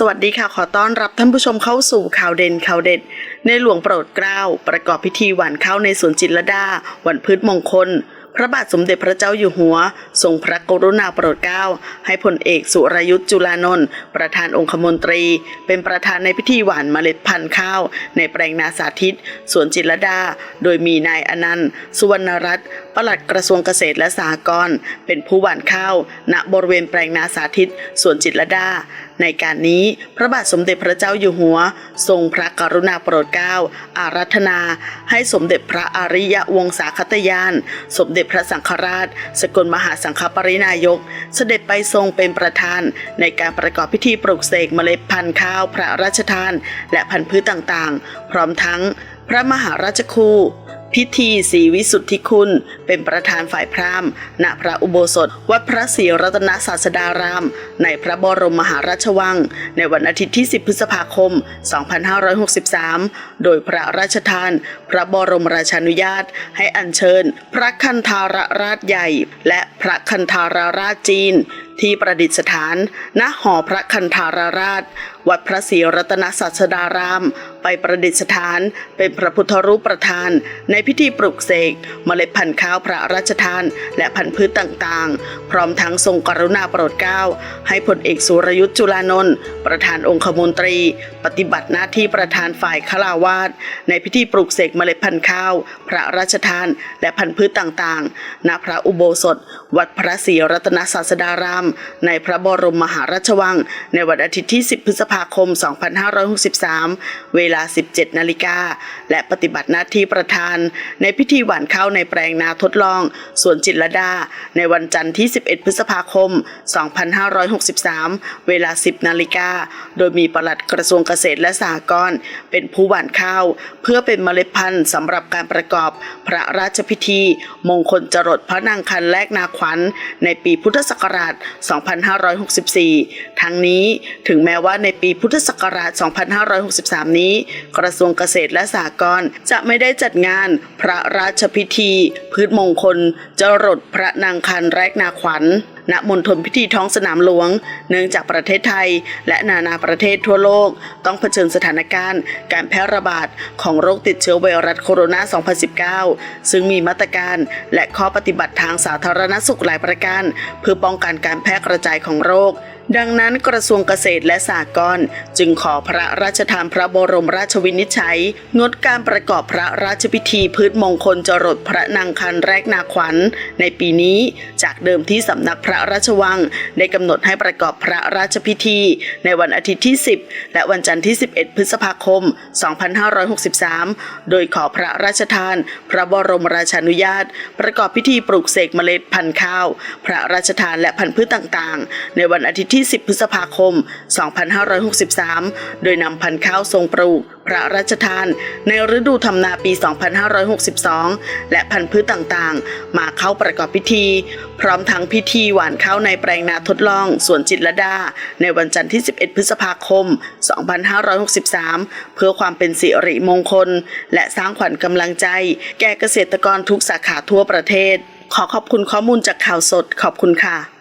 สวัสดีค่ะ ขอต้อนรับท่านผู้ชมเข้าสู่ข่าวเด่นข่าวเด็ด ในหลวงโปรดเกล้า ประกอบพิธีหว่านข้าวในสวนจิตรลดา วันพืชมงคล พระบาทสมเด็จพระเจ้าอยู่หัว ทรงพระกรุณาโปรดเกล้า ให้พลเอกสุรยุทธ์จุลานนท์ประธานองคมนตรี เป็นประธานในพิธีหว่านเมล็ดพันธุ์ข้าว ในแปลงนาสาธิต สวนจิตรลดา โดยมีนายอนันต์ สุวรรณรัตน์ ปลัดกระทรวงเกษตรและสหกรณ์เป็นผู้หว่านข้าว ณบริเวณแปลงนาสาธิตสวนจิตรดา ในการนี้พระบาทสมเด็จพระเจ้าอยู่หัว ทรงพระกรุณาโปรดเกล้า อารัธนา ให้สมเด็จพระอริยวงศาคตยาน สมเด็จพระสังฆราช สกลมหาสังฆปรินายก เสด็จไปทรงเป็นประธาน ในการประกอบพิธีปลูกเสกเมล็ดพันธุ์ข้าวพระราชทาน และพันธุ์พืชต่างๆ พร้อมทั้งพระมหาราชคู พิธีศรีวิสุทธิคุณ เป็นประธานฝ่ายพราหมณ์ณพระอุโบสถ วัดพระศรีรัตนศาสดาราม ในพระบรมมหาราชวัง ในวันอาทิตย์ที่ 10 พฤษภาคม 2563 โดยพระราชทาน พระบรมราชานุญาต ให้อัญเชิญ พระคันธารราชใหญ่ และพระคันธารราชจีน ที่ประดิษฐาน ณหอพระคันธารราช วัดพระศรีรัตนศาสดาราม ไปประดิษฐาน เป็นพระพุทธรูปประธาน ในพิธีปลุกเสกเมล็ดพันธุ์ข้าวพระราชทาน และพันธุ์พืชต่างๆ พร้อมทั้งทรงกรุณาโปรดเกล้าให้พลเอกสุรยุทธ์จุลานนท์ประธานองคมนตรี ฏิบัติหน้าที่ประธานฝ่ายคลาวาสในพิธีปลุกเสกเมล็ดพันธุ์ข้าว พระราชทาน และพันธุ์พืชต่างๆ ณ พระอุโบสถ วัดพระศรีรัตนศาสดาราม ในพระบรมมหาราชวัง ในวันอาทิตย์ที่ 10 พฤษภาคม 2563 เวลา 17 นาฬิกา และปฏิบัติหน้าที่ประธาน ในพิธีหว่านข้าวในแปลงนาทดลอง สวนจิตรดา ในวันจันทร์ที่ 11 พฤษภาคม 2563 เวลา 10 นาฬิกา โดยมีปลัดกระทรวงเกษตรและสหกรณ์เป็นผู้หว่านข้าว เพื่อเป็นเมล็ดพันธุ์สำหรับการประกอบพระราชพิธี มงคลจรดพระนางคันแรกนาขวัญ ในปีพุทธศักราช 2564 ทั้งนี้ถึงแม้ว่าในปีพุทธศักราช 2563 นี้ กระทรวงเกษตรและสหกรณ์จะไม่ได้จัดงานพระราชพิธี พืชมงคลจรดพระนางคันแรกนาขวัญ ณมณฑลพิธีท้องสนามหลวง เนื่องจากประเทศไทย และนานาประเทศทั่วโลก ต้องเผชิญสถานการณ์ การแพร่ระบาดของโรคติดเชื้อไวรัสโคโรนา 2019 ซึ่งมีมาตรการและข้อปฏิบัติทางสาธารณสุขหลายประการ เพื่อป้องกันการแพร่กระจายของโรค ดังนั้นกระทรวงเกษตรและสหกรณ์จึงขอพระราชทานพระบรมราชวินิจฉัย งดการประกอบพระราชพิธีพืชมงคลจรดพระนางคันแรกนาขวัญ ในปีนี้จากเดิมที่สำนักพระราชวัง ได้กำหนดให้ประกอบพระราชพิธี ในวันอาทิตย์ที่ 10 และวันจันทร์ที่ 11 พฤษภาคม 2563 โดยขอพระราชทาน พระบรมราชานุญาต ประกอบพิธีปลูกเสกเมล็ดพันธุ์ข้าว พระราชทานและพันธุ์พืชต่างๆ ในวันอาทิตย์ที่10 พฤษภาคม 2563 โดยนำพันธุ์ข้าวทรงปลูก พระราชทาน ในฤดูทำนาปี 2562 และพันธุ์พืชต่างๆ มาเข้าประกอบพิธี พร้อมทั้งพิธีหว่านข้าวในแปลงนาทดลองสวนจิตรดา ในวันจันทร์ที่ 11 พฤษภาคม 2563 เพื่อความเป็นสิริมงคล และสร้างขวัญกำลังใจ แก่เกษตรกรทุกสาขาทั่วประเทศ ขอขอบคุณข้อมูลจากข่าวสดขอบคุณค่ะ